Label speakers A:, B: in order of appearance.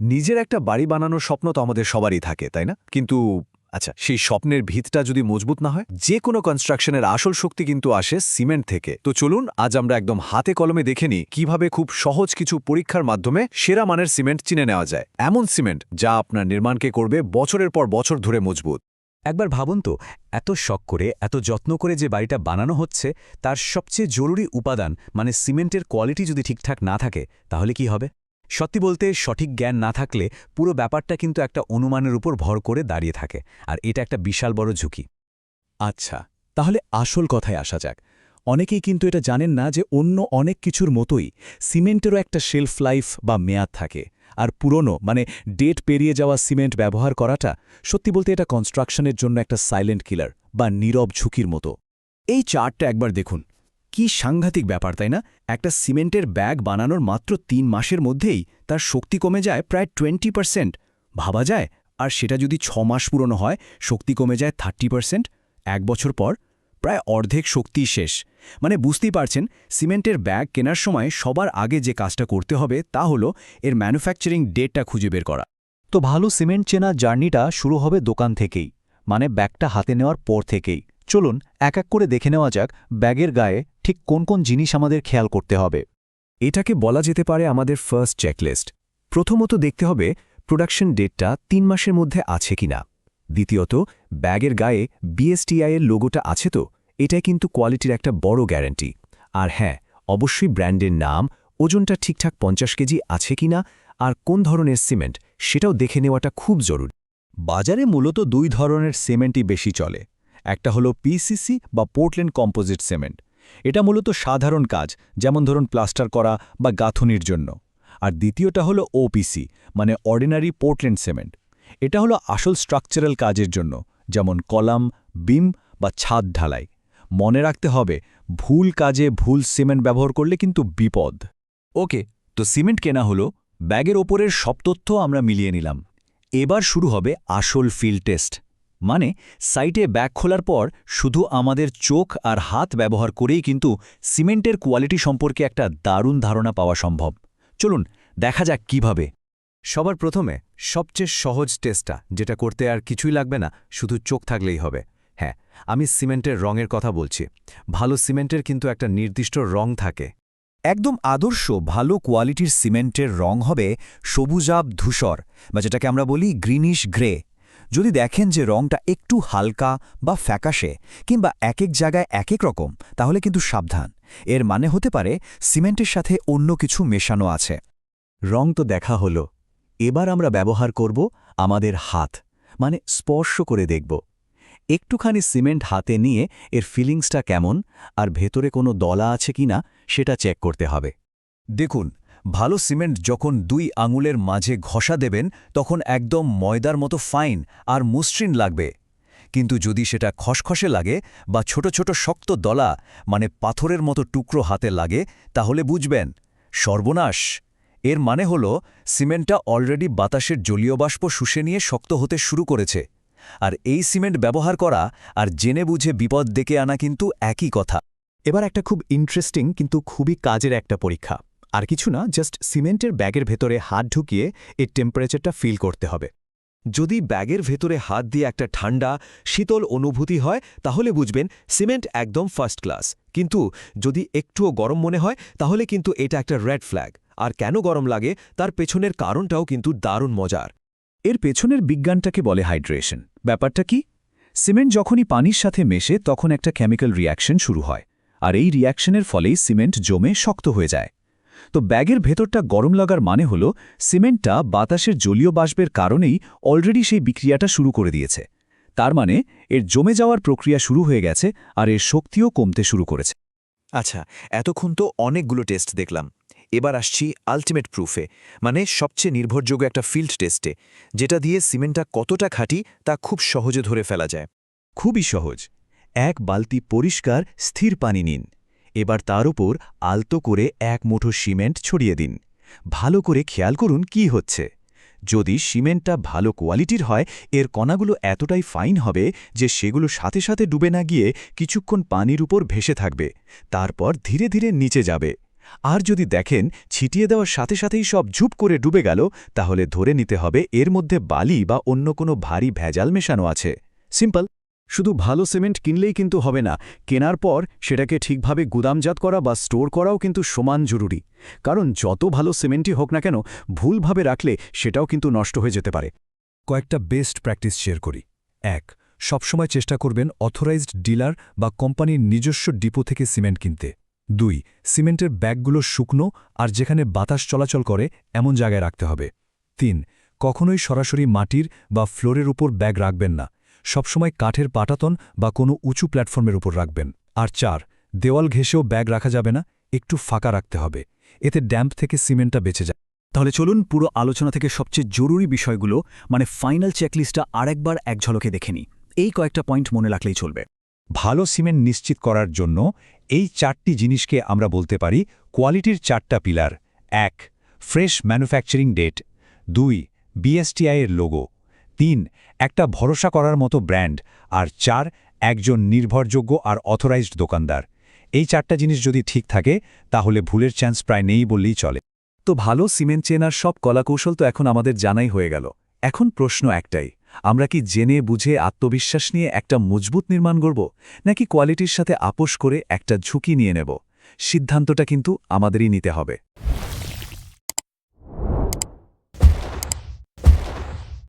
A: নিজের একটা বাড়ি বানানোর স্বপ্ন তো আমাদের সবারই থাকে, তাই না? কিন্তু আচ্ছা সেই স্বপ্নের ভিতটা যদি মজবুত না হয়, যে কোনো কনস্ট্রাকশনের আসল শক্তি কিন্তু আসে সিমেন্ট থেকে। তো চলুন, আজ আমরা একদম হাতে কলমে দেখে নিই কীভাবে খুব সহজ কিছু পরীক্ষার মাধ্যমে সেরা মানের সিমেন্ট চিনে নেওয়া যায়। এমন সিমেন্ট যা আপনার নির্মাণকে করবে বছরের পর বছর ধরে মজবুত।
B: একবার ভাবুন তো, এত শখ করে, এত যত্ন করে যে বাড়িটা বানানো হচ্ছে, তার সবচেয়ে জরুরি উপাদান মানে সিমেন্টের কোয়ালিটি যদি ঠিকঠাক না থাকে, তাহলে কি হবে? সত্যি বলতে সঠিক জ্ঞান না থাকলে পুরো ব্যাপারটা কিন্তু একটা অনুমানের উপর ভর করে দাঁড়িয়ে থাকে, আর এটা একটা বিশাল বড় ঝুঁকি।
C: আচ্ছা তাহলে আসল কথায় আসা যাক। অনেকেই কিন্তু এটা জানেন না যে অন্য অনেক কিছুর মতোই সিমেন্টেরও একটা শেলফ লাইফ বা মেয়াদ থাকে, আর পুরনো মানে ডেট পেরিয়ে যাওয়া সিমেন্ট ব্যবহার করাটা সত্যি বলতে এটা কনস্ট্রাকশনের জন্য একটা সাইলেন্ট কিলার বা নীরব ঝুঁকির মতো। এই চার্টটা একবার দেখুন। কি সাংঘাতিক ব্যাপার, তাই না? একটা সিমেন্টের ব্যাগ বানানোর মাত্র তিন মাসের মধ্যেই তার শক্তি কমে যায় প্রায় টোয়েন্টি পার্সেন্ট। ভাবা যায়? আর সেটা যদি ছ মাস পুরনো হয়, শক্তি কমে যায় থার্টি পার্সেন্ট। এক বছর পর প্রায় অর্ধেক শক্তি শেষ। মানে বুঝতেই পারছেন, সিমেন্টের ব্যাগ কেনার সময় সবার আগে যে কাজটা করতে হবে তা হলো এর ম্যানুফ্যাকচারিং ডেটটা খুঁজে বের করা।
B: তো ভালো সিমেন্ট চেনার জার্নিটা শুরু হবে দোকান থেকেই মানে ব্যাগটা হাতে নেওয়ার পর থেকেই। চলুন এক এক করে দেখে নেওয়া যাক ব্যাগের গায়ে ঠিক কোন কোন জিনিস আমাদের খেয়াল করতে হবে।
A: এটাকে বলা যেতে পারে আমাদের ফার্স্ট চেকলিস্ট প্রথমত দেখতে হবে প্রোডাকশন ডেটটা তিন মাসের মধ্যে আছে কিনা। দ্বিতীয়ত, ব্যাগের গায়ে বিএসটিআই এর লোগোটা আছে তো? এটাই কিন্তু কোয়ালিটির একটা বড় গ্যারান্টি আর হ্যাঁ অবশ্যই ব্র্যান্ডের নাম, ওজনটা ঠিকঠাক পঞ্চাশ কেজি আছে কিনা, আর কোন ধরনের সিমেন্ট সেটাও দেখে নেওয়াটা খুব জরুরি।
C: বাজারে মূলত দুই ধরনের সিমেন্টই বেশি চলে। একটা হলো পিসিসি বা পোর্টল্যান্ড কম্পোজিট সিমেন্ট এটা মূলত সাধারণ কাজ, যেমন ধরুন প্লাস্টার করা বা গাঁথুনির জন্য। আর দ্বিতীয়টা হলো ওপিসি মানে অর্ডিনারি পোর্টল্যান্ড সিমেন্ট এটা হলো আসল স্ট্রাকচারাল কাজের জন্য, যেমন কলাম, বিম বা ছাদ ঢালাই। মনে রাখতে হবে, ভুল কাজে ভুল সিমেন্ট ব্যবহার করলে কিন্তু বিপদ। ওকে, তো সিমেন্ট কেনা হলো, ব্যাগের ওপরের সব তথ্য আমরা মিলিয়ে নিলাম। এবার শুরু হবে আসল ফিল্ড টেস্ট মানে সাইটে ব্যাগ খোলার পর শুধু আমাদের চোখ আর হাত ব্যবহার করেই কিন্তু সিমেন্টের কোয়ালিটি সম্পর্কে একটা দারুণ ধারণা পাওয়া সম্ভব। চলুন, দেখা যাক কীভাবে।
A: সবার প্রথমে সবচেয়ে সহজ টেস্টটা, যেটা করতে আর কিছুই লাগবে না, শুধু চোখ থাকলেই হবে। হ্যাঁ আমি সিমেন্টের রঙের কথা বলছি। ভালো সিমেন্টের কিন্তু একটা নির্দিষ্ট রং থাকে।
C: একদম আদর্শ, ভালো কোয়ালিটির সিমেন্টের রং হবে সবুজাব ধূসর, বা যেটাকে আমরা বলি গ্রিনিশ গ্রে। যদি দেখেন যে রংটা একটু হালকা বা ফ্যাকাশে কিংবা এক এক জায়গায় এক এক রকম, তাহলে কিন্তু সাবধান। এর মানে হতে পারে সিমেন্টের সাথে অন্য কিছু মেশানো আছে। রং তো দেখা হলো। এবার আমরা ব্যবহার করব আমাদের হাত মানে স্পর্শ করে দেখব। একটুখানি সিমেন্ট হাতে নিয়ে এর ফিলিংসটা কেমন, আর ভেতরে কোনো দলা আছে কিনা, সেটা চেক করতে হবে। দেখুন ভালো সিমেন্ট যখন দুই আঙুলের মাঝে ঘষা দেবেন, তখন একদম ময়দার মতো ফাইন আর মসৃণ লাগবে। কিন্তু যদি সেটা খসখসে লাগে বা ছোট ছোট শক্ত দলা মানে পাথরের মতো টুকরো হাতে লাগে, তাহলে বুঝবেন, সর্বনাশ। এর মানে হল, সিমেন্টটা অলরেডি বাতাসের জলীয় বাষ্প শুষে নিয়ে শক্ত হতে শুরু করেছে। আর এই সিমেন্ট ব্যবহার করা আর জেনে বুঝে বিপদ ডেকে আনা কিন্তু একই কথা। এবার একটা খুব ইন্টারেস্টিং কিন্তু খুবই কাজের একটা পরীক্ষা। আর কিছু না জাস্ট সিমেন্টের ব্যাগের ভেতরে হাত ঢুকিয়ে এর টেম্পারেচারটা ফিল করতে হবে। যদি ব্যাগের ভেতরে হাত দিয়ে একটা ঠান্ডা, শীতল অনুভূতি হয়, তাহলে বুঝবেন সিমেন্ট একদম ফার্স্ট ক্লাস কিন্তু যদি একটুও গরম মনে হয়, তাহলে কিন্তু এটা একটা রেড ফ্ল্যাগ আর কেন গরম লাগে, তার পেছনের কারণটাও কিন্তু দারুণ মজার। এর পেছনের বিজ্ঞানটাকে বলে হাইড্রেশন ব্যাপারটা কি? সিমেন্ট যখনই পানির সাথে মেশে, তখন একটা কেমিক্যাল রিয়াকশন শুরু হয়। আর এই রিয়াকশনের ফলেই সিমেন্ট জমে শক্ত হয়ে যায়। তো ব্যাগের ভেতরটা গরম লাগার মানে হল সিমেন্টটা বাতাসের জলীয় বাষ্পের কারণেই অলরেডি সেই বিক্রিয়াটা শুরু করে দিয়েছে। তার মানে এর জমে যাওয়ার প্রক্রিয়া শুরু হয়ে গেছে আর এর শক্তিও কমতে শুরু করেছে।
A: আচ্ছা এতক্ষণ তো অনেকগুলো টেস্ট দেখলাম। এবার আসছি আলটিমেট প্রুফে মানে সবচেয়ে নির্ভরযোগ্য একটা ফিল্ড টেস্টে যেটা দিয়ে সিমেন্টটা কতটা খাঁটি তা খুব সহজে ধরে ফেলা যায়।
C: খুবই সহজ। এক বালতি পরিষ্কার স্থির পানি নিন। এবার তার উপর আলতো করে এক মুঠো সিমেন্ট ছড়িয়ে দিন। ভালো করে খেয়াল করুন কি হচ্ছে। যদি সিমেন্টটা ভালো কোয়ালিটির হয়, এর কণাগুলো এতটাই ফাইন হবে যে সেগুলো সাথে সাথে ডুবে না গিয়ে কিছুক্ষণ পানির উপর ভেসে থাকবে, তারপর ধীরে ধীরে নিচে যাবে।
B: আর যদি দেখেন ছিটিয়ে দেওয়ার সাথে সাথেই সব ঝুপ করে ডুবে গেল, তাহলে ধরে নিতে হবে এর মধ্যে বালি বা অন্য কোনো ভারী ভেজাল মেশানো আছে। সিম্পল।
A: শুধু ভালো সিমেন্ট কিনলেই কিন্তু হবে না, কেনার পর সেটাকে ঠিকভাবে গুদামজাত করা বা স্টোর করাও কিন্তু সমান জরুরি। কারণ যত ভালো সিমেন্টই হোক না কেন, ভুলভাবে রাখলে সেটাও কিন্তু নষ্ট হয়ে যেতে পারে।
D: কয়েকটা বেস্ট প্র্যাকটিস শেয়ার করি। এক, সবসময় চেষ্টা করবেন অথরাইজড ডিলার বা কোম্পানির নিজস্ব ডিপো থেকে সিমেন্ট কিনতে। দুই, সিমেন্টের ব্যাগগুলো শুকনো আর যেখানে বাতাস চলাচল করে, এমন জায়গায় রাখতে হবে। তিন, কখনোই সরাসরি মাটির বা ফ্লোরের উপর ব্যাগ রাখবেন না। সবসময় কাঠের পাটাতন বা কোনো উঁচু প্ল্যাটফর্মের উপর রাখবেন। আর চার, দেওয়াল ঘেঁষেও ব্যাগ রাখা যাবে না, একটু ফাঁকা রাখতে হবে। এতে ড্যাম্প থেকে সিমেন্টটা বেঁচে যায়।
E: তাহলে চলুন পুরো আলোচনা থেকে সবচেয়ে জরুরি বিষয়গুলো মানে ফাইনাল চেকলিস্টটা আরেকবার এক ঝলকে দেখে নিই। এই কয়েকটা পয়েন্ট মনে রাখলেই চলবে।
C: ভালো সিমেন্ট নিশ্চিত করার জন্য এই চারটি জিনিসকে আমরা বলতে পারি কোয়ালিটির চারটা পিলার। এক, ফ্রেশ ম্যানুফ্যাকচারিং ডেট। দুই বিএসটিআই এর লোগো। তিন, একটা ভরসা করার মতো ব্র্যান্ড, আর চার, একজন নির্ভরযোগ্য আর অথরাইজড দোকানদার। এই চারটা জিনিস যদি ঠিক থাকে, তাহলে ভুলের চান্স প্রায় নেই বললেই চলে।
A: তো ভালো সিমেন্ট চেনার সব কলাকৌশল তো এখন আমাদের জানাই হয়ে গেল। এখন প্রশ্ন একটাই, আমরা কি জেনে বুঝে আত্মবিশ্বাস নিয়ে একটা মজবুত নির্মাণ করব নাকি কোয়ালিটির সাথে আপোষ করে একটা ঝুঁকি নিয়ে নেব? সিদ্ধান্তটা কিন্তু আমাদেরই নিতে হবে।